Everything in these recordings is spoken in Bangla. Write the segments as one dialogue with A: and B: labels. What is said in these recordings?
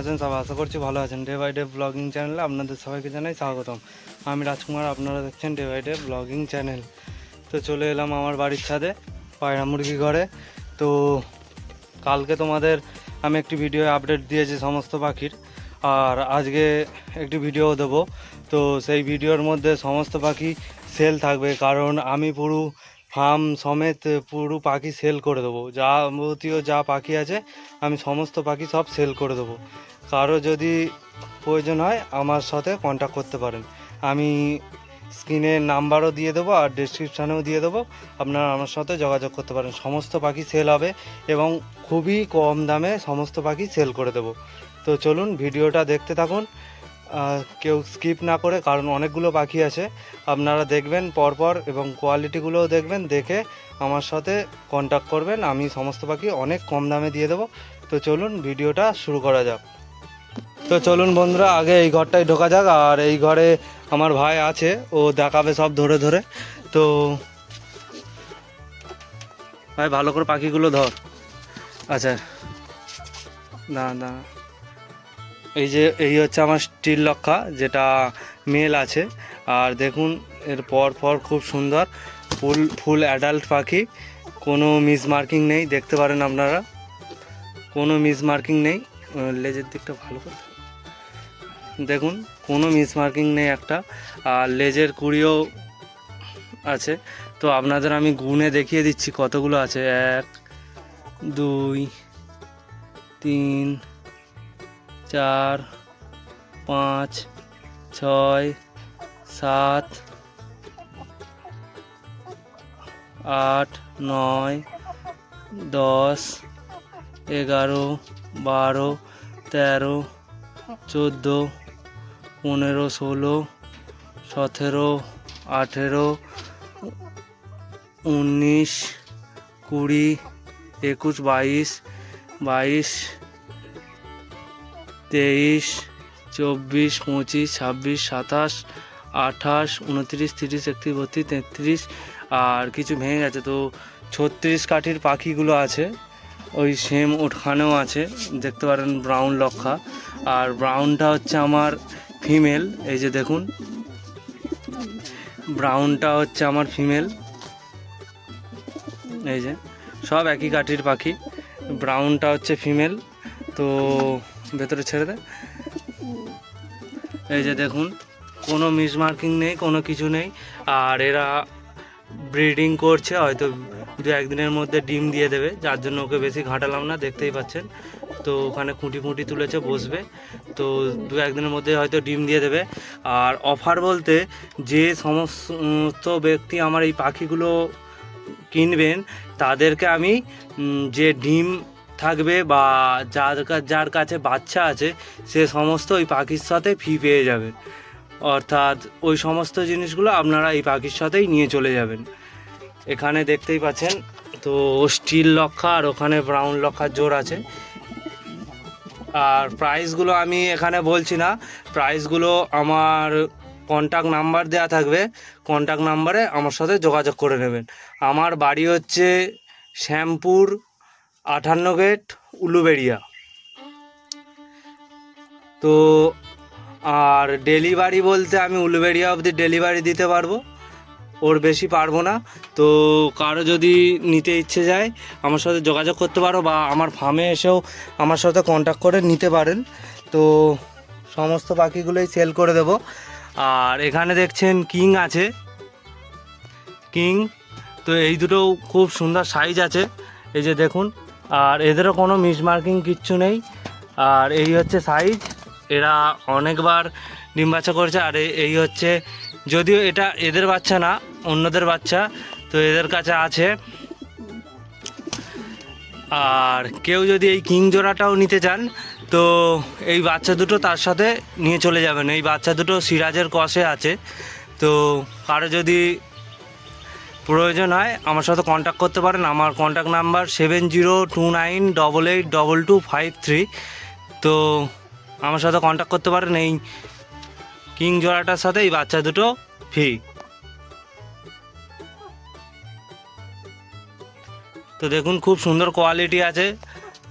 A: আছেন সব আশা করছি ভালো আছেন ডে বাই ডে ব্লগিং চ্যানেলে আপনাদের সবাইকে জানাই স্বাগতম আমি রাজকুমার আপনারা দেখছেন day by day blogging channel তো চলে এলাম আমার বাড়ির ছাদে পায়রা মুরগি ঘরে তো কালকে তোমাদের আমি একটি ভিডিও আপডেট দিয়েছি সমস্ত পাখির আর আজকে একটি ভিডিও দেবো তো সেই ভিডিওর মধ্যে সমস্ত পাখি সেল থাকবে কারণ আমি পুরো ফার্ম সমেত পুরো পাখি সেল করে দেবো যাবতীয় যা পাখি আছে আমি সমস্ত পাখি সব সেল করে দেবো কারো যদি প্রয়োজন হয় আমার সাথে কন্ট্যাক্ট করতে পারেন আমি স্ক্রিনে নাম্বারও দিয়ে দেবো আর ডিসক্রিপশানেও দিয়ে দেবো আপনারা আমার সাথে যোগাযোগ করতে পারেন সমস্ত পাখি সেল হবে এবং খুবই কম দামে সমস্ত পাখি সেল করে দেবো তো চলুন ভিডিওটা দেখতে থাকুন কেউ স্কিপ না করে কারণ অনেকগুলো পাখি আছে আপনারা দেখবেন পরপর এবং কোয়ালিটিগুলোও দেখবেন দেখে আমার সাথে কন্ট্যাক্ট করবেন আমি সমস্ত পাখি অনেক কম দামে দিয়ে দেবো তো চলুন ভিডিওটা শুরু করা যাক তো চলুন বন্ধুরা আগে এই ঘরটায় ঢোকা যাক আর এই ঘরে আমার ভাই আছে ও দেখাবে সব ধরে ধরে তো ভাই ভালো করে পাখিগুলো ধর আচ্ছা না না এই যে এই হচ্ছে আমার স্টিল লক্ষা যেটা মেল আছে আর দেখুন এর পর পর খুব সুন্দর ফুল ফুল অ্যাডাল্ট পাখি কোনো মিস মার্কিং নেই দেখতে পারেন আপনারা কোনো মিস মার্কিং নেই লেজের দিকটা ভালো করে দেখুন কোনো মিস মার্কিং নেই একটা আর লেজের কুড়িও আছে তো আপনাদের আমি গুণে দেখিয়ে দিচ্ছি কতগুলো আছে এক দুই তিন চার পাঁচ ছয় সাত আট নয় দশ এগারো বারো তেরো চোদ্দো পনেরো ষোলো সতেরো আঠেরো উনিশ কুড়ি একুশ বাইশ বাইশ তেইশ চব্বিশ পঁচিশ ছাব্বিশ সাতাশ আঠাশ উনত্রিশ তিরিশ একত্রিশ বত্রিশ তেত্রিশ আর কিছু ভেঙে গেছে তো ছত্রিশ কাঠির পাখিগুলো আছে ওই সেম ওঠখানেও আছে দেখতে পারেন ব্রাউন লক্ষা আর ব্রাউনটা হচ্ছে আমার ফিমেল এই যে দেখুন ব্রাউনটা হচ্ছে আমার ফিমেল এই যে সব একই কাঠির পাখি ব্রাউনটা হচ্ছে ফিমেল তো ভেতরে ছেড়ে দে এই যে দেখুন কোনো মিস মার্কিং নেই কোনো কিছু নেই আর এরা ব্রিডিং করছে হয়তো দু একদিনের মধ্যে ডিম দিয়ে দেবে যার জন্য ওকে বেশি ঘাঁটালাম না দেখতেই পাচ্ছেন তো ওখানে খুঁটি খুঁটি তুলেছে বসবে তো দু একদিনের মধ্যে হয়তো ডিম দিয়ে দেবে আর অফার বলতে যে সমস্ত ব্যক্তি আমার এই পাখিগুলো কিনবেন তাদেরকে আমি যে ডিম থাকবে বা যার যার কাছে বাচ্চা আছে সে সমস্ত ওই পাখির সাথে ফি পেয়ে যাবে অর্থাৎ ওই সমস্ত জিনিসগুলো আপনারা এই পাখির সাথেই নিয়ে চলে যাবেন এখানে দেখতেই পাচ্ছেন তো স্টিল লক্ষা আর ওখানে ব্রাউন লক্ষার জোর আছে আর প্রাইসগুলো আমি এখানে বলছি না প্রাইসগুলো আমার কন্ট্যাক্ট নাম্বার দেওয়া থাকবে কন্ট্যাক্ট নাম্বারে আমার সাথে যোগাযোগ করে নেবেন আমার বাড়ি হচ্ছে শ্যামপুর আঠান্ন গেট উলুবেড়িয়া তো আর ডেলিভারি বলতে আমি উলুবেড়িয়া অবধি ডেলিভারি দিতে পারবো ওর বেশি পারবো না তো কারো যদি নিতে ইচ্ছে যায় আমার সাথে যোগাযোগ করতে পারো বা আমার ফার্মে এসেও আমার সাথে কন্ট্যাক্ট করে নিতে পারেন তো সমস্ত পাখিগুলোই সেল করে দেব আর এখানে দেখছেন কিং আছে কিং তো এই দুটো খুব সুন্দর সাইজ আছে এই যে দেখুন আর এদেরও কোনো মিসমার্কিং কিচ্ছু নেই আর এই হচ্ছে সাইজ এরা অনেকবার ডিম বাচ্চা করেছে আর এই হচ্ছে যদিও এটা এদের বাচ্চা না অন্যদের বাচ্চা তো এদের কাছে আছে আর কেউ যদি এই কিং জোড়াটাও নিতে চান তো এই বাচ্চা দুটো তার সাথে নিয়ে চলে যাবেন এই বাচ্চা দুটো সিরাজের কষে আছে তো কারো যদি প্রয়োজন হয় আমার সাথে কন্ট্যাক্ট করতে পারেন আমার contact number seven zero two nine double eight double two five three তো আমার সাথে কন্ট্যাক্ট করতে পারেন এই কিং জোড়াটার সাথে এই বাচ্চা দুটো ফ্রি তো দেখুন খুব সুন্দর কোয়ালিটি আছে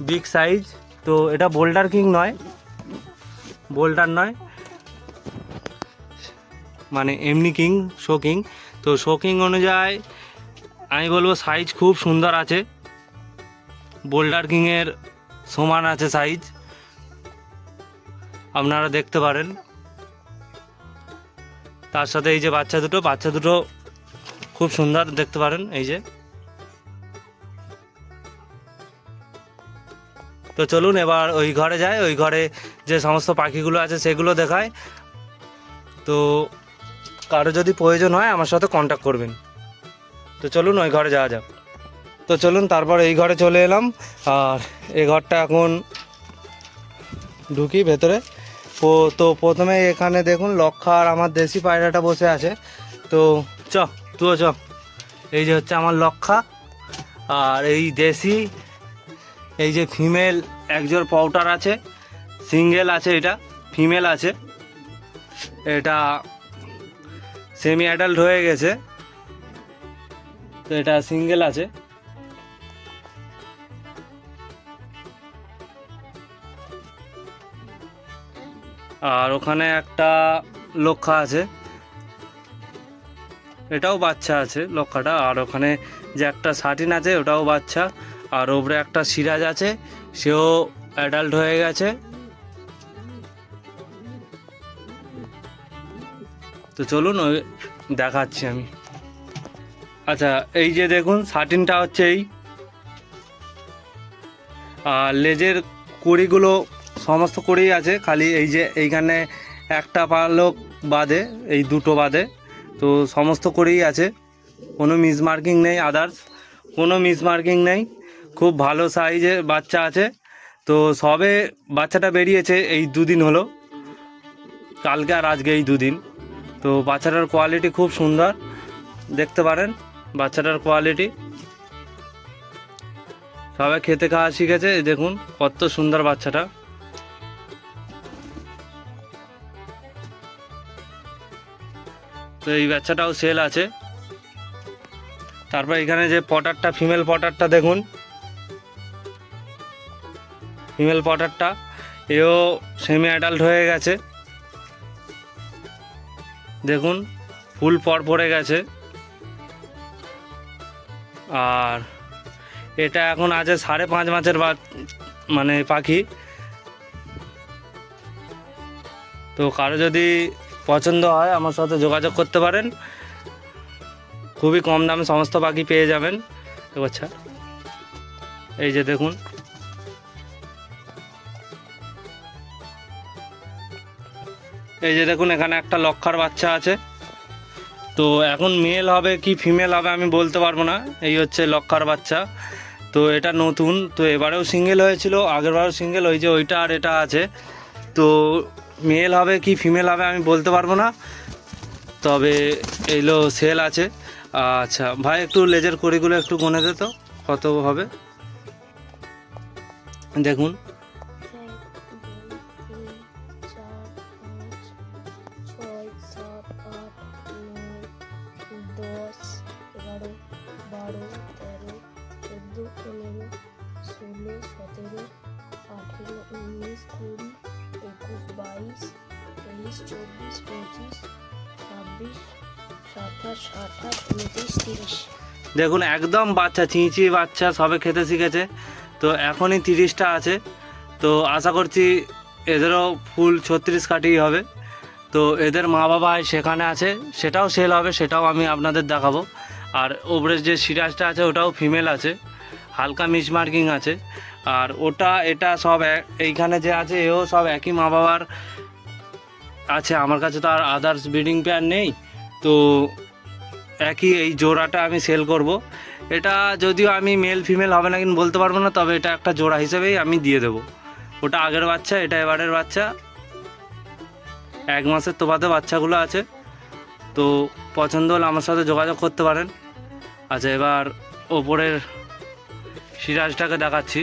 A: বিগ সাইজ তো এটা বোল্ডার কিং নয় বোল্ডার নয় মানে এমনি কিং শো কিং তো শোকিং অনুযায়ী আমি বলবো সাইজ খুব সুন্দর আছে বোল্ডার কিংয়ের সমান আছে সাইজ আপনারা দেখতে পারেন তার সাথে এই যে বাচ্চা দুটো বাচ্চা দুটো খুব সুন্দর দেখতে পারেন এই যে তো চলুন এবার ওই ঘরে যায় ওই ঘরে যে সমস্ত পাখিগুলো আছে সেগুলো দেখায় তো কারো যদি প্রয়োজন হয় আমার সাথে কন্ট্যাক্ট করবেন তো চলুন ওই ঘরে যাওয়া যাক তো চলুন তারপর এই ঘরে চলে এলাম আর এই ঘরটা এখন ঢুকি ভেতরে তো প্রথমে এখানে দেখুন আর আমার দেশি পায়রাটা বসে আছে তো চ তুও চ এই যে হচ্ছে আমার লক্ষা আর এই দেশি এই যে ফিমেল একজোর পাউটার আছে সিঙ্গেল আছে এটা ফিমেল আছে এটা সেমি অ্যাডাল্ট হয়ে গেছে তো এটা সিঙ্গেল আছে আর ওখানে একটা লক্ষা আছে এটাও বাচ্চা আছে লক্ষাটা আর ওখানে যে একটা সাটিন আছে ওটাও বাচ্চা আর ওপরে একটা সিরাজ আছে সেও অ্যাডাল্ট হয়ে গেছে তো চলুন ওই দেখাচ্ছি আমি আচ্ছা এই যে দেখুন সার্টিনটা হচ্ছে এই আর লেজের কড়িগুলো সমস্ত কড়ি আছে খালি এই যে এইখানে একটা পালক বাদে এই দুটো বাদে তো সমস্ত করেই আছে কোনো মিসমার্কিং নেই আদার্স কোনো মিসমার্কিং নেই খুব ভালো সাইজে বাচ্চা আছে তো সবে বাচ্চাটা বেরিয়েছে এই দুদিন হলো কালকে আর আজকে এই দুদিন তো বাচ্চাটার কোয়ালিটি খুব সুন্দর দেখতে পারেন বাচ্চাটার কোয়ালিটি সবাই খেতে খাওয়া শিখেছে দেখুন কত সুন্দর বাচ্চাটা তো এই বাচ্চাটাও সেল আছে তারপর এখানে যে পটারটা ফিমেল পটারটা দেখুন ফিমেল পটারটা এও সেমি অ্যাডাল্ট হয়ে গেছে দেখুন ফুল পর পড়ে গেছে আর এটা এখন আছে সাড়ে পাঁচ মাসের মানে পাখি তো কারো যদি পছন্দ হয় আমার সাথে যোগাযোগ করতে পারেন খুবই কম দামে সমস্ত পাখি পেয়ে যাবেন আচ্ছা এই যে দেখুন এই যে দেখুন এখানে একটা লক্ষার বাচ্চা আছে তো এখন মেল হবে কি ফিমেল হবে আমি বলতে পারবো না এই হচ্ছে লক্ষার বাচ্চা তো এটা নতুন তো এবারেও সিঙ্গেল হয়েছিল আগেরবারও সিঙ্গেল ওই যে ওইটা আর এটা আছে তো মেল হবে কি ফিমেল হবে আমি বলতে পারবো না তবে এইগুলো সেল আছে আচ্ছা ভাই একটু লেজার করিগুলো একটু গুনে দে তো কত হবে দেখুন দেখুন একদম বাচ্চা চিঁচি বাচ্চা সবে খেতে শিখেছে তো এখনই তিরিশটা আছে তো আশা করছি এদেরও ফুল ছত্রিশ কাটিই হবে তো এদের মা বাবা সেখানে আছে সেটাও সেল হবে সেটাও আমি আপনাদের দেখাবো আর ওপরের যে সিরাজটা আছে ওটাও ফিমেল আছে হালকা মিসমার্কিং আছে আর ওটা এটা সব এইখানে যে আছে এও সব একই মা বাবার আছে আমার কাছে তো আর আদার্স ব্রিডিং প্যান নেই তো একই এই জোড়াটা আমি সেল করব। এটা যদিও আমি মেল ফিমেল হবে না কিন্তু বলতে পারবো না তবে এটা একটা জোড়া হিসেবেই আমি দিয়ে দেবো ওটা আগের বাচ্চা এটা এবারের বাচ্চা এক মাসের তোফাতে বাচ্চাগুলো আছে তো পছন্দ হলে আমার সাথে যোগাযোগ করতে পারেন আচ্ছা এবার ওপরের সিরাজটাকে দেখাচ্ছি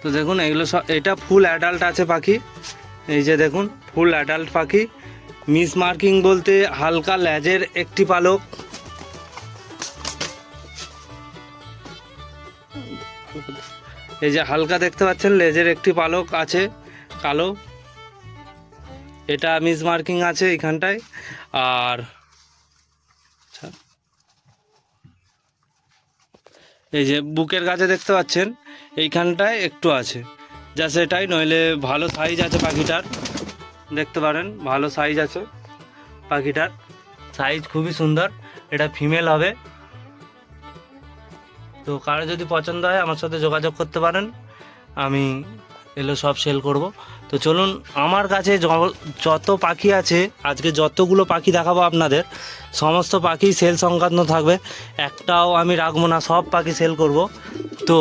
A: তো দেখুন এগুলো সব এটা ফুল অ্যাডাল্ট আছে পাখি এই যে দেখুন ফুল অ্যাডাল্ট পাখি মিস মার্কিং বলতে হালকা ল্যাজের একটি পালক এই যে হালকা দেখতে পাচ্ছেন লেজের একটি পালক আছে কালো এটা মিস মার্কিং আছে এখানটায় আর আচ্ছা। এই যে বুকের কাছে দেখতে পাচ্ছেন এইখানটায় একটু আছে যা সেটাই নইলে ভালো সাইজ আছে পাখিটার দেখতে পারেন ভালো সাইজ আছে পাখিটার সাইজ খুবই সুন্দর এটা ফিমেল হবে তো কারো যদি পছন্দ হয় আমার সাথে যোগাযোগ করতে পারেন আমি এগুলো সব সেল করব তো চলুন আমার কাছে যত পাখি আছে আজকে যতগুলো পাখি দেখাবো আপনাদের সমস্ত পাখি সেল সংক্রান্ত থাকবে একটাও আমি রাখবো না সব পাখি সেল করব তো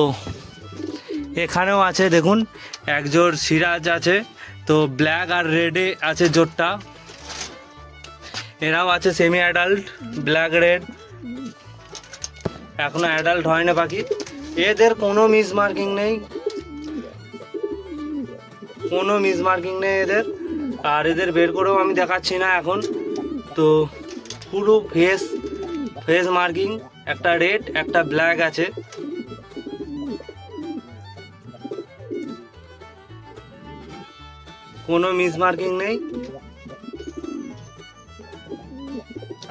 A: এখানেও আছে দেখুন এক জোর সিরাজ আছে তো ব্ল্যাক আর রেডে আছে জোরটা এরাও আছে সেমি অ্যাডাল্ট ব্ল্যাক রেড এখনো অ্যাডাল্ট হয় না পাখি এদের কোনো মিস মার্কিং নেই কোনো মিস মার্কিং নেই এদের আর এদের বের করেও আমি দেখাচ্ছি না এখন তো পুরো ফেস ফেস মার্কিং একটা রেড একটা ব্ল্যাক আছে কোনো মিস মার্কিং নেই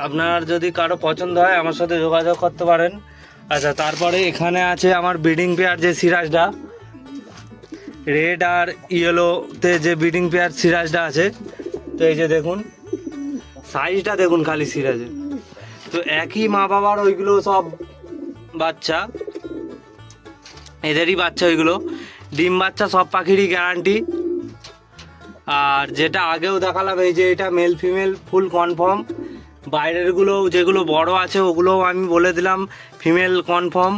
A: আপনার যদি কারো পছন্দ হয় আমার সাথে যোগাযোগ করতে পারেন আচ্ছা তারপরে এখানে আছে আমার ব্রিডিং পেয়ার যে সিরাজটা রেড আর ইয়েলোতে যে ব্রিডিং পেয়ার সিরাজটা আছে তো এই যে দেখুন সাইজটা দেখুন খালি সিরাজের তো একই মা বাবার ওইগুলো সব বাচ্চা এদেরই বাচ্চা ওইগুলো ডিম বাচ্চা সব পাখিরই গ্যারান্টি আর যেটা আগেও দেখালাম এই যে এটা মেল ফিমেল ফুল কনফার্ম গুলো যেগুলো বড় আছে ওগুলোও আমি বলে দিলাম ফিমেল কনফার্ম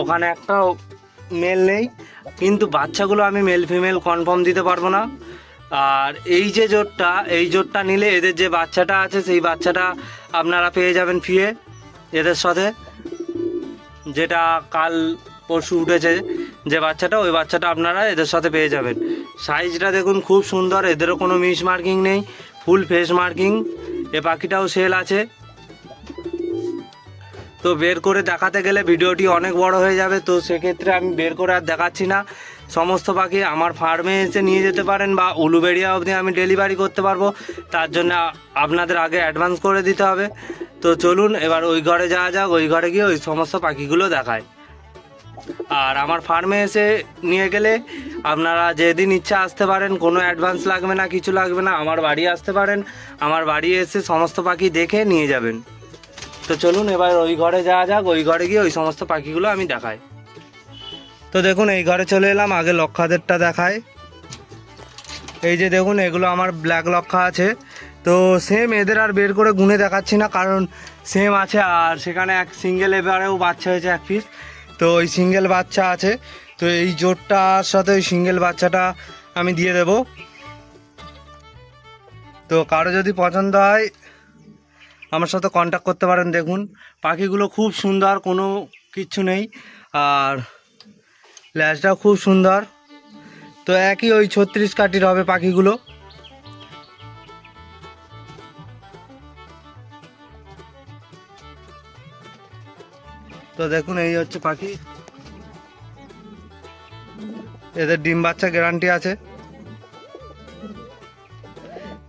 A: ওখানে একটা মেল নেই কিন্তু বাচ্চাগুলো আমি মেল ফিমেল কনফার্ম দিতে পারবো না আর এই যে জোটটা এই জোটটা নিলে এদের যে বাচ্চাটা আছে সেই বাচ্চাটা আপনারা পেয়ে যাবেন ফিরে এদের সাথে যেটা কাল পরশু উঠেছে যে বাচ্চাটা ওই বাচ্চাটা আপনারা এদের সাথে পেয়ে যাবেন সাইজটা দেখুন খুব সুন্দর এদেরও কোনো মিস মার্কিং নেই ফুল ফেস মার্কিং এ পাখিটাও সেল আছে তো বের করে দেখাতে গেলে ভিডিওটি অনেক বড় হয়ে যাবে তো সেক্ষেত্রে আমি বের করে আর দেখাচ্ছি না সমস্ত পাখি আমার ফার্মে এসে নিয়ে যেতে পারেন বা উলুবেড়িয়া অবধি আমি ডেলিভারি করতে পারবো তার জন্য আপনাদের আগে অ্যাডভান্স করে দিতে হবে তো চলুন এবার ওই ঘরে যাওয়া যাক ওই ঘরে গিয়ে ওই সমস্ত পাখিগুলো দেখায় আর আমার ফার্মে এসে নিয়ে গেলে আপনারা যেদিন ইচ্ছা আসতে পারেন কোনো অ্যাডভান্স লাগবে না কিছু লাগবে না আমার বাড়ি আসতে পারেন আমার বাড়ি এসে সমস্ত পাখি দেখে নিয়ে যাবেন তো চলুন এবার ওই ঘরে যাওয়া যাক ওই ঘরে গিয়ে ওই সমস্ত পাখিগুলো আমি দেখাই তো দেখুন এই ঘরে চলে এলাম আগে লক্ষাদেরটা দেখায় এই যে দেখুন এগুলো আমার ব্ল্যাক লক্ষা আছে তো সেম এদের আর বের করে গুনে দেখাচ্ছি না কারণ সেম আছে আর সেখানে এক সিঙ্গেল এবারেও বাচ্চা হয়েছে এক পিস তো ওই সিঙ্গেল বাচ্চা আছে তো এই জোরটার সাথে ওই সিঙ্গেল বাচ্চাটা আমি দিয়ে দেব তো কারো যদি পছন্দ হয় আমার সাথে কন্ট্যাক্ট করতে পারেন দেখুন পাখিগুলো খুব সুন্দর কোনো কিচ্ছু নেই আর ল্যাচটাও খুব সুন্দর তো একই ওই ছত্রিশ কাঠির হবে পাখিগুলো তো দেখুন এই হচ্ছে পাখি এদের ডিম বাচ্চা গ্যারান্টি আছে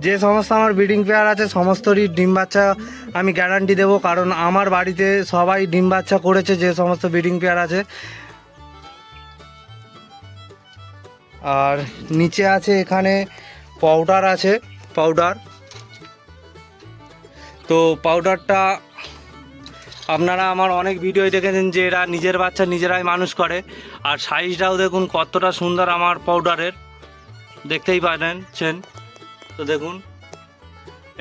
A: যে সমস্ত আমার ব্রিডিং পেয়ার আছে সমস্তরই ডিম বাচ্চা আমি গ্যারান্টি দেবো কারণ আমার বাড়িতে সবাই ডিম বাচ্চা করেছে যে সমস্ত ব্রিডিং পেয়ার আছে আর নিচে আছে এখানে পাউডার আছে পাউডার তো পাউডারটা আপনারা আমার অনেক ভিডিও দেখেছেন যে এরা নিজের বাচ্চা নিজেরাই মানুষ করে আর সাইজটাও দেখুন কতটা সুন্দর আমার পাউডারের দেখতেই চেন তো দেখুন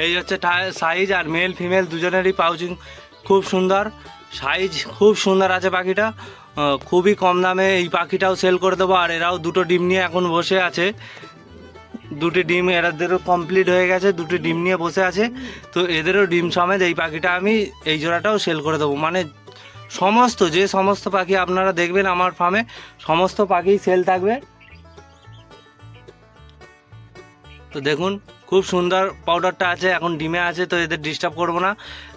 A: এই হচ্ছে সাইজ আর মেল ফিমেল দুজনেরই পাউচিং খুব সুন্দর সাইজ খুব সুন্দর আছে পাখিটা খুবই কম দামে এই পাখিটাও সেল করে দেবো আর এরাও দুটো ডিম নিয়ে এখন বসে আছে দুটি ডিম এরাদেরও কমপ্লিট হয়ে গেছে দুটি ডিম নিয়ে বসে আছে তো এদেরও ডিম সমেত এই পাখিটা আমি এই জোড়াটাও সেল করে দেবো মানে সমস্ত যে সমস্ত পাখি আপনারা দেখবেন আমার ফার্মে সমস্ত পাখি সেল থাকবে তো দেখুন খুব সুন্দর পাউডারটা আছে এখন ডিমে আছে তো এদের ডিস্টার্ব করব না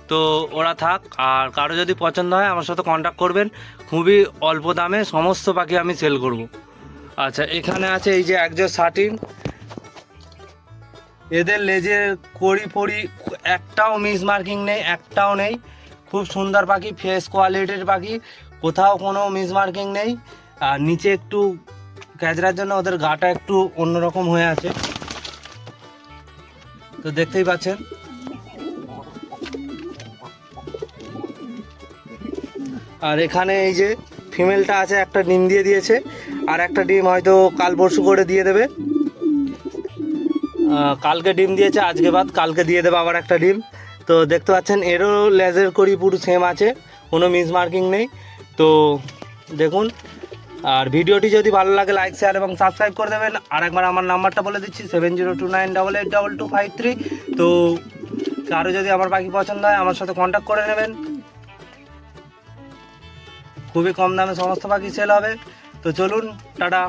A: তো ওরা থাক আর কারো যদি পছন্দ হয় আমার সাথে কন্ট্যাক্ট করবেন খুবই অল্প দামে সমস্ত পাখি আমি সেল করব আচ্ছা এখানে আছে এই যে একজোর শার্টিন এদের লেজের কড়ি ফড়ি একটাও মিস মার্কিং নেই একটাও নেই খুব সুন্দর পাখি ফ্রেশ কোয়ালিটির পাখি কোথাও কোনো মিস মার্কিং নেই আর নিচে একটু ক্যাচরার জন্য ওদের গাটা একটু অন্যরকম হয়ে আছে তো দেখতেই পাচ্ছেন আর এখানে এই যে ফিমেলটা আছে একটা ডিম দিয়ে দিয়েছে আর একটা ডিম হয়তো কাল পরশু করে দিয়ে দেবে কালকে ডিম দিয়েছে আজকে বাদ কালকে দিয়ে দেবো আবার একটা ডিম তো দেখতে পাচ্ছেন এরও লেজের করি পুরো সেম আছে কোনো মিস মার্কিং নেই তো দেখুন আর ভিডিওটি যদি ভালো লাগে লাইক শেয়ার এবং সাবস্ক্রাইব করে দেবেন আর একবার আমার নাম্বারটা বলে দিচ্ছি seven zero two nine double eight double two five three তো কারো যদি আমার পাখি পছন্দ হয় আমার সাথে কন্ট্যাক্ট করে নেবেন খুবই কম দামে সমস্ত পাখি সেল হবে তো চলুন টাটা